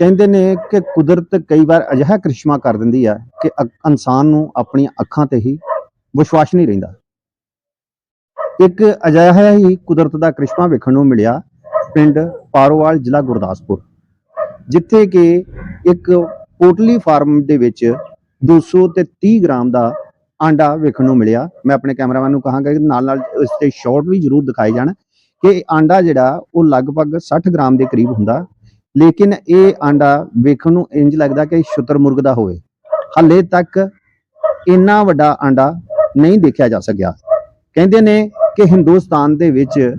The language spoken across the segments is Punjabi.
ਕਹਿੰਦੇ ਨੇ ਕਿ ਕੁਦਰਤ ਕਈ ਵਾਰ ਅਜਿਹਾ ਕ੍ਰਿਸ਼ਮਾ ਕਰ ਦਿੰਦੀ ਆ ਕਿ ਇਨਸਾਨ ਨੂੰ ਆਪਣੀਆਂ ਅੱਖਾਂ ਤੇ ਹੀ ਵਿਸ਼ਵਾਸ ਨਹੀਂ ਰਹਿੰਦਾ। ਇੱਕ ਅਜਿਹਾ ਹੀ ਕੁਦਰਤ ਦਾ ਕ੍ਰਿਸ਼ਮਾ ਵੇਖਣ ਨੂੰ ਮਿਲਿਆ ਪਿੰਡ ਪਾਰੋਵਾਲ ਜ਼ਿਲ੍ਹਾ ਗੁਰਦਾਸਪੁਰ, ਜਿੱਥੇ ਕਿ ਇੱਕ ਪੋਟਲੀ ਫਾਰਮ ਦੇ ਵਿੱਚ 200 ਤੇ 30 ਗ੍ਰਾਮ ਦਾ ਆਂਡਾ ਵੇਖਣ ਨੂੰ ਮਿਲਿਆ। ਮੈਂ ਆਪਣੇ ਕੈਮਰਾਮੈਨ ਨੂੰ ਕਹਾਂਗਾ ਕਿ ਨਾਲ ਨਾਲ ਇਸ ਤੇ ਸ਼ਾਰਟ ਵੀ ਜ਼ਰੂਰ ਦਿਖਾਏ ਜਾਣ ਕਿ ਆਂਡਾ ਜਿਹੜਾ ਉਹ ਲਗਭਗ 60 ਗ੍ਰਾਮ ਦੇ ਕਰੀਬ ਹੁੰਦਾ। ਲੇਕਿਨ ਇਹ ਆਂਡਾ ਵੇਖਣ ਨੂੰ ਇੰਜ ਲੱਗਦਾ ਕਿ ਸ਼ੁਤਰਮੁਰਗ ਦਾ ਹੋਵੇ। ਹਾਲੇ ਤੱਕ ਇੰਨਾ ਵੱਡਾ ਆਂਡਾ ਨਹੀਂ ਦੇਖਿਆ ਜਾ ਸਕਿਆ। ਕਹਿੰਦੇ ਨੇ ਕਿ ਹਿੰਦੁਸਤਾਨ ਦੇ ਵਿੱਚ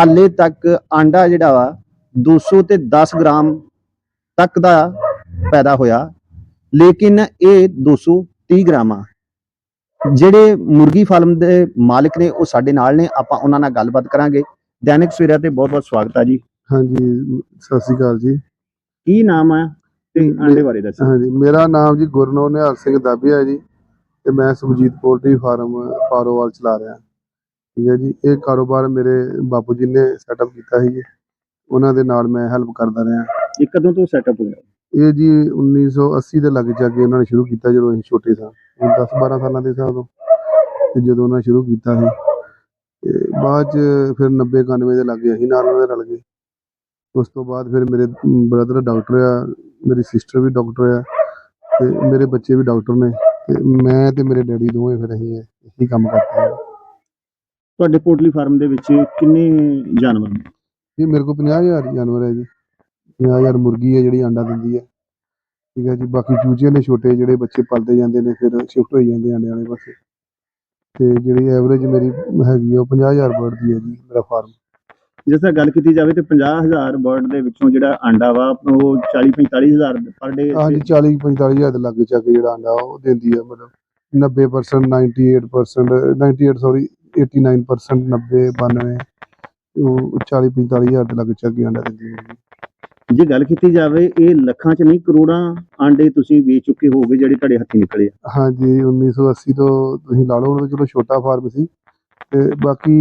ਹਾਲੇ ਤੱਕ ਆਂਡਾ ਜਿਹੜਾ ਵਾ 200 ਤੇ 10 ਗ੍ਰਾਮ ਤੱਕ ਦਾ ਪੈਦਾ ਹੋਇਆ। ਲੇਕਿਨ ਇਹ 230 ਗ੍ਰਾਮ ਆ। ਜਿਹੜੇ ਮੁਰਗੀ ਫਾਰਮ ਦੇ ਮਾਲਕ ਨੇ ਉਹ ਸਾਡੇ ਨਾਲ ਨੇ, ਆਪਾਂ ਉਹਨਾਂ ਨਾਲ ਗੱਲਬਾਤ ਕਰਾਂਗੇ। ਦੈਨਿਕ ਸਵੇਰਾ ਤੇ ਬਹੁਤ ਬਹੁਤ ਸਵਾਗਤ ਆ ਜੀ। ਹਾਂਜੀ ਸਤਿ ਸ਼੍ਰੀ ਅਕਾਲ ਜੀ। ਕੀ ਨਾਮ ਆ? ਤੇ ਆਂਡੇ ਬਾਰੇ ਦੱਸੋ। ਹਾਂਜੀ ਮੇਰਾ ਨਾਮ ਜੀ ਗੁਰਨੋ ਨਿਹਾਲ ਸਿੰਘ ਦਾਬੀਆ ਜੀ ਤੇ ਮੈਂ ਸੁਖਜੀਤ ਪੋਲਟਰੀ ਫਾਰਮ ਪਾਰੋਵਾਲ ਚਲਾ ਰਿਹਾ। ਠੀਕ ਹੈ ਜੀ ਇਹ ਕਾਰੋਬਾਰ ਮੇਰੇ ਬਾਪੂ ਜੀ ਨੇ ਸੈਟਅਪ ਕੀਤਾ ਸੀ ਉਹਨਾਂ ਦੇ ਨਾਲ ਮੈਂ ਹੈਲਪ ਕਰਦਾ ਰਿਹਾ। ਇਹ ਕਦੋਂ ਤੋਂ ਸੈਟਅਪ ਹੋਇਆ? ਇਹ ਜੀ 1980 ਦੇ ਲੱਗ ਜਾ ਕੇ ਉਹਨਾਂ ਨੇ ਸ਼ੁਰੂ ਕੀਤਾ ਜਦੋਂ ਅਸੀਂ ਛੋਟੇ ਸਾਂ 10 12 ਸਾਲਾਂ ਦੇ ਸਾਂ ਉਦੋਂ ਤੇ ਜਦੋਂ ਉਹਨਾਂ ਸ਼ੁਰੂ ਕੀਤਾ ਸੀ। ਤੇ ਬਾਅਦ ਚ ਫਿਰ 90 91 ਦੇ ਲੱਗੇ ਅਸੀਂ ਨਾਲ ਉਹਨਾਂ ਦੇ ਰਲ ਗਏ। ਉਸ ਤੋਂ ਬਾਅਦ ਫਿਰ ਮੇਰੇ ਬ੍ਰਦਰ ਡਾਕਟਰ ਆ ਮੇਰੀ ਸਿਸਟਰ ਵੀ ਡਾਕਟਰ ਆ ਤੇ ਮੇਰੇ ਬੱਚੇ ਵੀ ਡਾਕਟਰ ਨੇ ਤੇ ਮੈਂ ਤੇ ਮੇਰੇ ਡੈਡੀ ਦੋਵੇਂ ਫਿਰ ਅਸੀਂ ਇਹ- ਕੰਮ ਕਰਦੇ ਹਾਂ। ਤੁਹਾਡੇ ਪੋਲਟਰੀ ਫਾਰਮ ਦੇ ਵਿੱਚ ਕਿੰਨੇ ਜਾਨਵਰ ਨੇ? ਇਹ ਮੇਰੇ ਕੋਲ 50000 ਜਾਨਵਰ ਹੈ ਜੀ। 50000 ਮੁਰਗੀ ਹੈ ਜਿਹੜੀ ਅੰਡਾ ਦਿੰਦੀ ਹੈ। ਠੀਕ ਹੈ ਜੀ ਬਾਕੀ ਚੂਚੇ ਨੇ ਛੋਟੇ ਜਿਹੜੇ ਬੱਚੇ ਪਲਦੇ ਜਾਂਦੇ ਨੇ ਫਿਰ ਸ਼ਿਫਟ ਹੋਈ ਜਾਂਦੇ ਆਂਡੇ ਵਾਲੇ ਪਾਸੇ। ਤੇ ਜਿਹੜੀ ਐਵਰੇਜ ਮੇਰੀ ਹੈਗੀ ਆ ਉਹ 50000 ਬਰਡ ਦੀ ਹੈ ਜੀ ਮੇਰਾ ਫਾਰਮ ਜਿਸ ਤਰ੍ਹਾਂ ਗੱਲ ਕੀਤੀ ਜਾਵੇ ਤੇ 50000 ਬਰਡ ਦੇ ਵਿੱਚੋਂ ਜਿਹੜਾ ਆਂਡਾ ਵਾ ਉਹ 40 45000 ਪਰ ਡੇ ਹਾਂਜੀ 40 45000 ਦੇ ਲੱਗੇ ਚੱਕ ਜਿਹੜਾ ਆਂਡਾ ਉਹ ਦਿੰਦੀ ਹੈ ਮਤਲਬ 90% 98% 98 ਸੌਰੀ 89% 90 92 ਉਹ 40 45000 ਦੇ ਲੱਗੇ ਚੱਕ ਆਂਡਾ ਦਿੰਦੀ ਹੈ ਜੀ। ਜੇ ਗੱਲ ਕੀਤੀ ਜਾਵੇ ਇਹ ਲੱਖਾਂ 'ਚ ਨਹੀਂ ਕਰੋੜਾਂ ਆਂਡੇ ਤੁਸੀਂ ਵੇਚ ਚੁੱਕੇ ਹੋਗੇ ਜਿਹੜੇ ਤੁਹਾਡੇ ਹੱਥੀਂ ਨਿਕਲੇ ਆ ਹਾਂਜੀ 1980 ਤੋਂ ਤੁਸੀਂ ਲਾ ਲਓ ਉਹ ਚਲੋ ਛੋਟਾ ਫਾਰਮ ਸੀ ਤੇ ਬਾਕੀ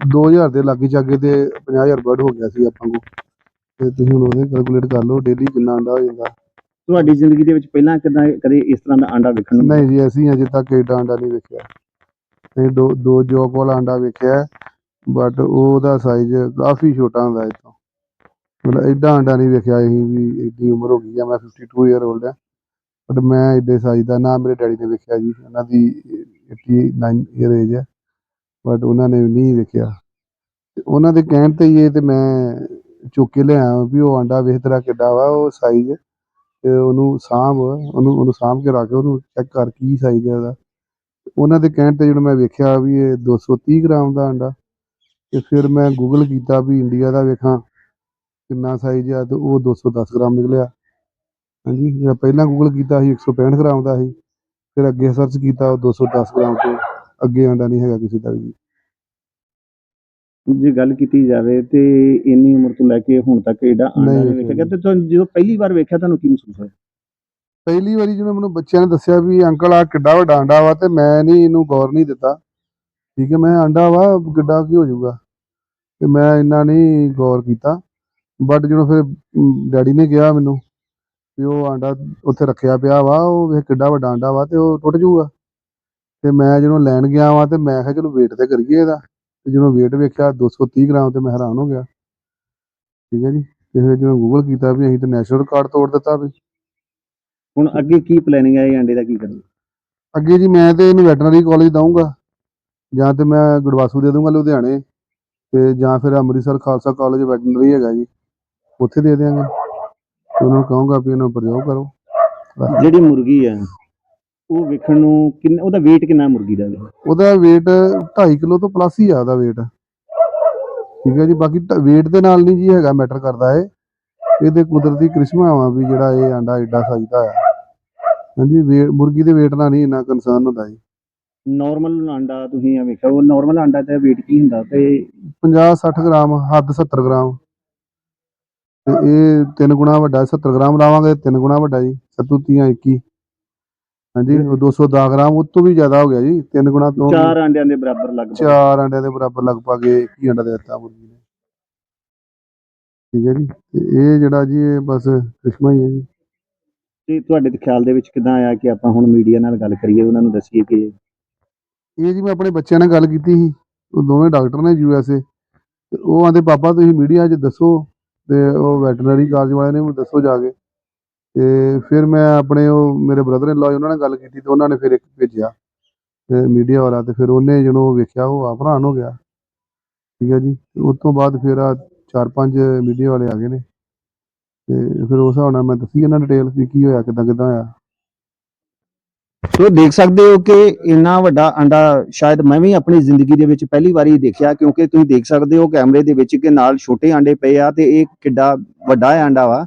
2000 ਦੇ ਲਾਗੇ ਚਾਗੇ ਤੇ 50000 ਬਰਡ ਹੋ ਗਿਆ ਸੀ ਆਪਾਂ ਕੋ ਤੇ ਤੁਸੀਂ ਹੁਣ ਉਹਦੇ ਕੈਲਕੂਲੇਟ ਕਰ ਲਓ ਡੇਲੀ ਕਿੰਨਾ ਅੰਡਾ ਹੋ ਜਾਂਦਾ। ਤੁਹਾਡੀ ਜ਼ਿੰਦਗੀ ਦੇ ਵਿੱਚ ਪਹਿਲਾਂ ਕਿਦਾਂ ਕਦੇ ਇਸ ਤਰ੍ਹਾਂ ਦਾ ਆਂਡਾ ਵੇਖਣ ਨੂੰ ਮਿਲਿਆ? ਨਹੀਂ ਜੀ ਅਸੀਂ ਅਜੇ ਤੱਕ ਏਡਾ ਅੰਡਾ ਨਹੀਂ ਵੇਖਿਆ। ਇਹ ਦੋ ਦੋ ਜੋਕ ਵਾਲਾ ਅੰਡਾ ਵੇਖਿਆ ਬਟ ਉਹਦਾ ਸਾਈਜ਼ ਕਾਫੀ ਛੋਟਾ ਹੁੰਦਾ ਇਹ ਤੋਂ ਮਤਲਬ ਏਡਾ ਅੰਡਾ ਨਹੀਂ ਵੇਖਿਆ ਅਸੀਂ ਵੀ ਏਡੀ ਉਮਰ ਹੋ ਗਈ ਆ ਮੈਂ 52 ਇਅਰ 올ਡ ਆ। ਬਟ ਮੈਂ ਏਡੇ ਸਾਈਜ਼ ਦਾ ਨਾ ਮੇਰੇ ਡੈਡੀ ਨੇ ਵੇਖਿਆ ਜੀ ਉਹਨਾਂ ਦੀ 89 ਇਅਰ ਏਜ ਹੈ ਬਟ ਉਹਨਾਂ ਨੇ ਨਹੀਂ ਵੇਖਿਆ। ਤੇ ਉਹਨਾਂ ਦੇ ਕਹਿਣ ਤੇ ਹੀ ਇਹ ਤੇ ਮੈਂ ਚੁੱਕ ਕੇ ਲਿਆ ਵੀ ਉਹ ਆਂਡਾ ਵੇਖ ਤੇਰਾ ਕਿੱਡਾ ਵਾ, ਉਹ ਸਾਈਜ਼ ਤੇ ਉਹਨੂੰ ਸਾਂਭ, ਉਹਨੂੰ ਉਹਨੂੰ ਸਾਂਭ ਕੇ ਰੱਖ, ਉਹਨੂੰ ਚੈੱਕ ਕਰ ਕੀ ਸਾਈਜ਼ ਹੈ ਉਹਦਾ ਉਹਨਾਂ ਦੇ ਕਹਿਣ ਤੇ ਜਦੋਂ ਮੈਂ ਵੇਖਿਆ ਵੀ ਇਹ 230 ਗ੍ਰਾਮ ਦਾ ਆਂਡਾ, ਤੇ ਫਿਰ ਮੈਂ ਗੂਗਲ ਕੀਤਾ ਵੀ ਇੰਡੀਆ ਦਾ ਵੇਖਾਂ ਕਿੰਨਾ ਸਾਈਜ਼ ਆ, ਤੇ ਉਹ 210 ਗ੍ਰਾਮ ਨਿਕਲਿਆ। ਹਾਂਜੀ, ਜਿਹੜਾ ਪਹਿਲਾਂ ਗੂਗਲ ਕੀਤਾ ਸੀ 165 ਗ੍ਰਾਮ ਦਾ ਸੀ, ਫਿਰ ਅੱਗੇ ਸਰਚ ਕੀਤਾ ਉਹ 210 ਗ੍ਰਾਮ ਤੇ। ਅੱਗੇ ਅੰਡਾ ਨਹੀਂ ਹੈਗਾ ਕਿਸੇ ਦਾ ਵੀ। ਜੇ ਗੱਲ ਕੀਤੀ ਜਾਵੇ ਤੇ ਇੰਨੀ ਉਮਰ ਤੋਂ ਲੈ ਕੇ ਹੁਣ ਤੱਕ ਏਡਾ ਆਂਡਾ ਨਹੀਂ ਨਹੀਂ ਵੇਖਿਆ। ਗਿਆ ਤੇ ਤੁਹਾਨੂੰ ਜਦੋਂ ਪਹਿਲੀ ਵਾਰ ਵੇਖਿਆ ਤੁਹਾਨੂੰ ਕੀ ਮਹਿਸੂਸ ਹੋਇਆ? ਪਹਿਲੀ ਵਾਰੀ ਜਦੋਂ ਮੈਨੂੰ ਬੱਚਿਆਂ ਨੇ ਦੱਸਿਆ ਵੀ ਅੰਕਲ ਆ ਕਿੱਡਾ ਵੱਡਾ ਅੰਡਾ ਵਾ ਤੇ ਮੈਂ ਨਹੀਂ ਇਹਨੂੰ ਗੌਰ ਨਹੀਂ ਦਿੱਤਾ। ਠੀਕ ਹੈ ਮੈਂ ਅੰਡਾ ਵਾ ਕਿੱਡਾ ਕੀ ਹੋ ਜਾਊਗਾ। ਤੇ ਮੈਂ ਇੰਨਾ ਨਹੀਂ ਗੌਰ ਕੀਤਾ। ਬਟ ਜਦੋਂ ਫਿਰ ਡੈਡੀ ਨੇ ਕਿਹਾ ਮੈਨੂੰ ਵੀ ਉਹ ਆਂਡਾ ਉੱਥੇ ਰੱਖਿਆ ਪਿਆ ਵਾ ਉਹ ਵੇਖ ਕਿੱਡਾ ਵੱਡਾ ਆਂਡਾ ਵਾ ਤੇ ਉਹ ਟੁੱਟ ਜਾਊਗਾ। ਤੇ ਮੈਂ ਜਦੋਂ ਲੈਣ ਗਿਆ ਵਾ ਤੇ ਮੈਂ ਕਿਹਾ ਚਲੋ ਵੇਟ ਤੇ ਕਰੀਏ ਇਹਦਾ। ਤੇ ਜਦੋਂ ਵੇਟ ਵੇਖਿਆ 230 ਗ੍ਰਾਮ ਤੇ ਮੈਂ ਹੈਰਾਨ ਹੋ ਗਿਆ। ਠੀਕ ਹੈ ਜੀ? ਤੇ ਫਿਰ ਜਦੋਂ ਗੂਗਲ ਕੀਤਾ ਵੀ ਅਸੀਂ ਤੇ ਨੈਸ਼ਨਲ ਰਿਕਾਰਡ ਤੋੜ ਦਿੱਤਾ ਵੀ। ਹੁਣ ਅੱਗੇ ਕੀ ਪਲੈਨਿੰਗ ਹੈ ਇਹ ਆਂਡੇ ਦਾ ਕੀ ਕਰਨਾ? ਅੱਗੇ ਜੀ ਮੈਂ ਤੇ ਇਹਨੂੰ ਵੈਟਰਨਰੀ ਕਾਲਜ ਦਊਂਗਾ। ਜਾਂ ਤੇ ਮੈਂ ਗੁਰਵਾਸੂ ਦੇ ਦਊਂਗਾ ਲੁਧਿਆਣੇ। ਤੇ ਜਾਂ ਫਿਰ ਅੰਮ੍ਰਿਤਸਰ ਖਾਲਸਾ ਕਾਲਜ ਵੈਟਰਨਰੀ ਹੈਗਾ ਜੀ। ਉੱਥੇ ਦੇ ਦਿਆਂਗੇ। ਤੇ ਉਹਨਾਂ ਨੂੰ ਕਹੂੰਗਾ ਵੀ ਇਹਨੂੰ ਪ੍ਰਯੋਗ ਕਰੋ। ਜਿਹੜੀ ਮੁਰਗੀ ਆ ਉਹ ਵੇਖਣ ਨੂੰ ਕਿੰਨਾ ਉਹਦਾ weight ਕਿੰਨਾ ਮੁਰਗੀ ਦਾ? ਉਹਦਾ weight 2.5 ਕਿਲੋ ਤੋਂ ਪਲੱਸ ਹੀ ਆ ਉਹਦਾ weight ਠੀਕ ਹੈ ਜੀ ਬਾਕੀ weight ਦੇ ਨਾਲ ਨਹੀਂ ਜੀ ਹੈਗਾ ਮੈਟਰ ਕਰਦਾ ਇਹ। ਇਹਦੇ ਕੁਦਰਤੀ ਕ੍ਰਿਸ਼ਮਾ ਵਾ ਵੀ ਜਿਹੜਾ ਇਹ ਆਂਡਾ ਐਡਾ ਸਾਈਜ਼ ਦਾ ਆ। ਹਾਂਜੀ ਮੁਰਗੀ ਦੇ weight ਨਾਲ ਨਹੀਂ ਇੰਨਾ ਕੰਸਰਨ ਹੁੰਦਾ ਜੀ। ਨਾਰਮਲ ਆਂਡਾ ਤੁਸੀਂ ਆ ਵੇਖਿਆ ਉਹ ਨਾਰਮਲ ਆਂਡਾ ਤੇ weight ਕੀ ਹੁੰਦਾ ਤੇ 50 60 ਗ੍ਰਾਮ ਹੱਦ 70 ਗ੍ਰਾਮ। ਤੇ ਇਹ ਤਿੰਨ ਗੁਣਾ ਵੱਡਾ 70 ਗ੍ਰਾਮ ਲਾਵਾਂਗੇ ਤਿੰਨ ਗੁਣਾ ਵੱਡਾ ਜੀ ਸੱਤੂ ਤੀਆਂ 21 ਹਾਂਜੀ ਉਹ 210 ਗ੍ਰਾਮ ਉਹ ਤੋਂ ਵੀ ਜ਼ਿਆਦਾ ਹੋ ਗਿਆ ਜੀ ਤਿੰਨ ਗੁਣਾ ਤੋਂ ਚਾਰ ਆਂਡਿਆਂ ਦੇ ਬਰਾਬਰ ਲਗਭਗ। ਚਾਰ ਅੰਡਿਆਂ ਦੇ ਬਰਾਬਰ ਲਗਭਗ ਇਹ 21 ਅੰਡਾ ਦੇ ਦਿੱਤਾ ਮੁਰਗੀ ਨੇ। ਠੀਕ ਹੈ ਜੀ ਤੇ ਇਹ ਜਿਹੜਾ ਜੀ ਇਹ ਬਸ ਕ੍ਰਿਸ਼ਮਾ ਹੀ ਹੈ ਜੀ। ਤੇ ਤੁਹਾਡੇ ਦੇ ਖਿਆਲ ਦੇ ਵਿੱਚ ਕਿਦਾਂ ਆਇਆ ਕਿ ਆਪਾਂ ਹੁਣ ਮੀਡੀਆ ਨਾਲ ਗੱਲ ਕਰੀਏ ਉਹਨਾਂ ਨੂੰ ਦੱਸੀਏ ਕਿ ਇਹ ਜੀ ਮੈਂ ਆਪਣੇ ਬੱਚਿਆਂ ਨਾਲ ਗੱਲ ਕੀਤੀ ਸੀ ਉਹ ਦੋਵੇਂ ਡਾਕਟਰ ਨੇ ਯੂ ਐਸ ਏ। ਤੇ ਉਹ ਆਂਦੇ ਪਾਪਾ ਤੁਸੀਂ ਮੀਡੀਆ 'ਚ ਦੱਸੋ ਤੇ ਉਹ ਵੈਟਰਨਰੀ ਕਾਲਜ ਵਾਲਿਆਂ ਨੇ ਮੈਨੂੰ ਦੱਸੋ ਜਾ ਕੇ। ਤੇ ਫਿਰ ਮੈਂ ਆਪਣੇ ਉਹ ਮੇਰੇ ਬ੍ਰਦਰ ਇਨ ਲਾ ਉਹਨਾਂ ਨਾਲ ਗੱਲ ਕੀਤੀ ਤੇ ਉਹਨਾਂ ਨੇ ਫਿਰ ਇੱਕ ਭੇਜਿਆ ਤੇ ਮੀਡੀਆ ਵਾਲਾ ਤੇ ਫਿਰ ਉਹਨੇ ਜਦੋਂ ਵੇਖਿਆ ਉਹ ਆਪ ਹੋ ਗਿਆ। ਠੀਕ ਹੈ ਜੀ? ਉਸ ਤੋਂ ਬਾਅਦ ਫਿਰ ਆ ਚਾਰ ਪੰਜ ਮੀਡੀਆ ਵਾਲੇ ਆ ਗਏ ਨੇ। ਤੇ ਫਿਰ ਉਸ ਹਿਸਾਬ ਨਾਲ ਮੈਂ ਦੱਸੀ ਇਹਨਾਂ ਡਿਟੇਲ ਵੀ ਕੀ ਹੋਇਆ, ਕਿਦਾਂ ਕਿਦਾਂ ਹੋਇਆ। ਸੋ ਦੇਖ ਸਕਦੇ ਹੋ ਕਿ ਇੰਨਾ ਵੱਡਾ ਅੰਡਾ ਸ਼ਾਇਦ ਮੈਂ ਵੀ ਆਪਣੀ ਜ਼ਿੰਦਗੀ ਦੇ ਵਿੱਚ ਪਹਿਲੀ ਵਾਰੀ ਦੇਖਿਆ, ਕਿਉਂਕਿ ਤੁਸੀਂ ਦੇਖ ਸਕਦੇ ਹੋ ਕੈਮਰੇ ਦੇ ਵਿੱਚ ਕਿ ਨਾਲ ਛੋਟੇ ਆਂਡੇ ਪਏ ਆ ਤੇ ਇਹ ਕਿੱਡਾ ਵੱਡਾ ਆਂਡਾ ਵਾ।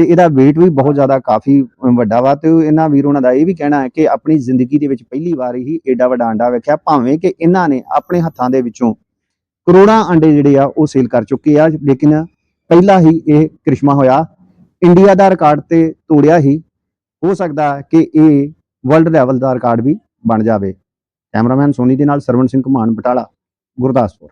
ਤੇ ਇਹਦਾ weight ਵੀ ਬਹੁਤ ਜ਼ਿਆਦਾ ਕਾਫੀ ਵੱਡਾ ਵਾ ਤੇ ਇਹਨਾਂ ਵੀਰ ਉਹਨਾਂ ਦਾ ਇਹ ਵੀ ਕਹਿਣਾ ਹੈ ਕਿ ਆਪਣੀ ਜ਼ਿੰਦਗੀ ਦੇ ਵਿੱਚ ਪਹਿਲੀ ਵਾਰ ਹੀ ਏਡਾ ਵੱਡਾ ਆਂਡਾ ਵੇਖਿਆ, ਭਾਵੇਂ ਕਿ ਇਹਨਾਂ ਨੇ ਆਪਣੇ ਹੱਥਾਂ ਦੇ ਵਿੱਚੋਂ ਕਰੋੜਾਂ ਆਂਡੇ ਜਿਹੜੇ ਆ ਉਹ ਸੇਲ ਕਰ ਚੁੱਕੇ ਆ, ਲੇਕਿਨ ਪਹਿਲਾ ਹੀ ਇਹ ਕ੍ਰਿਸ਼ਮਾ ਹੋਇਆ, ਇੰਡੀਆ ਦਾ ਰਿਕਾਰਡ ਤੇ ਤੋੜਿਆ ਹੀ, ਹੋ ਸਕਦਾ ਕਿ ਇਹ ਵਰਲਡ ਲੈਵਲ ਦਾ ਰਿਕਾਰਡ ਵੀ ਬਣ ਜਾਵੇ। ਕੈਮਰਾਮੈਨ ਸੋਨੀ ਦੇ ਨਾਲ ਸਰਵਣ ਸਿੰਘ ਘਮਾਨ ਬਟਾਲਾ, ਗੁਰਦਾਸਪੁਰ।